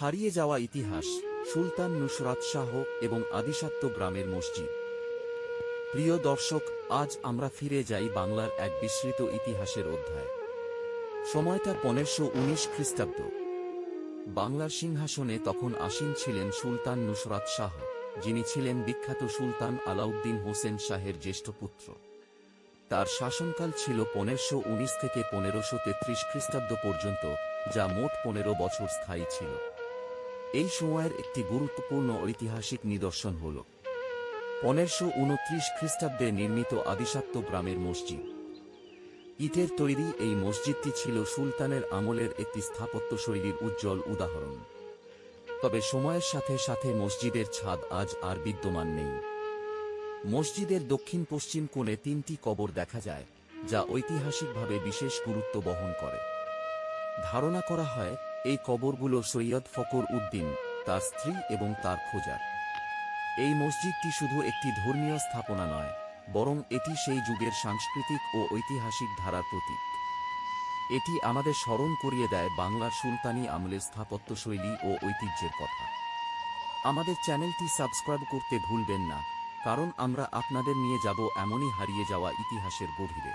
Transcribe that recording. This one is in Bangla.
হারিয়ে যাওয়া ইতিহাস, সুলতান নুসরাত শাহ এবং আদিসাত্য গ্রামের মসজিদ। প্রিয় দর্শক, আজ আমরা ফিরে যাই বাংলার এক বিস্মৃত ইতিহাসের অধ্যায়। সময়টা পনেরোশো উনিশ খ্রিস্টাব্দ। বাংলার সিংহাসনে তখন আসীন ছিলেন সুলতান নুসরাত শাহ, যিনি ছিলেন বিখ্যাত সুলতান আলাউদ্দিন হোসেন শাহের জ্যেষ্ঠ পুত্র। তার শাসনকাল ছিল পনেরোশো উনিশ থেকে পনেরোশো তেত্রিশ খ্রিস্টাব্দ পর্যন্ত, যা মোট পনেরো বছর স্থায়ী ছিল। এই সময়ের একটি গুরুত্বপূর্ণ ঐতিহাসিক নিদর্শন হল পনেরোশো উনত্রিশ খ্রিস্টাব্দে নির্মিত আদিসাত্য গ্রামের মসজিদ। ইটের তৈরি এই মসজিদটি ছিল সুলতানের আমলের একটি স্থাপত্যশৈলীর উজ্জ্বল উদাহরণ। তবে সময়ের সাথে সাথে মসজিদের ছাদ আজ আর বিদ্যমান নেই। মসজিদের দক্ষিণ পশ্চিম কোণে তিনটি কবর দেখা যায়, যা ঐতিহাসিকভাবে বিশেষ গুরুত্ব বহন করে। ধারণা করা হয়, এই কবরগুলো সৈয়দ ফকর উদ্দিন, তার স্ত্রী এবং তার খোঁজার। এই মসজিদটি শুধু একটি ধর্মীয় স্থাপনা নয়, বরং এটি সেই যুগের সাংস্কৃতিক ও ঐতিহাসিক ধারার প্রতীক। এটি আমাদের স্মরণ করিয়ে দেয় বাংলার সুলতানি আমলের স্থাপত্যশৈলী ও ঐতিহ্যের কথা। আমাদের চ্যানেলটি সাবস্ক্রাইব করতে ভুলবেন না, কারণ আমরা আপনাদের নিয়ে যাব এমনই হারিয়ে যাওয়া ইতিহাসের গভীরে।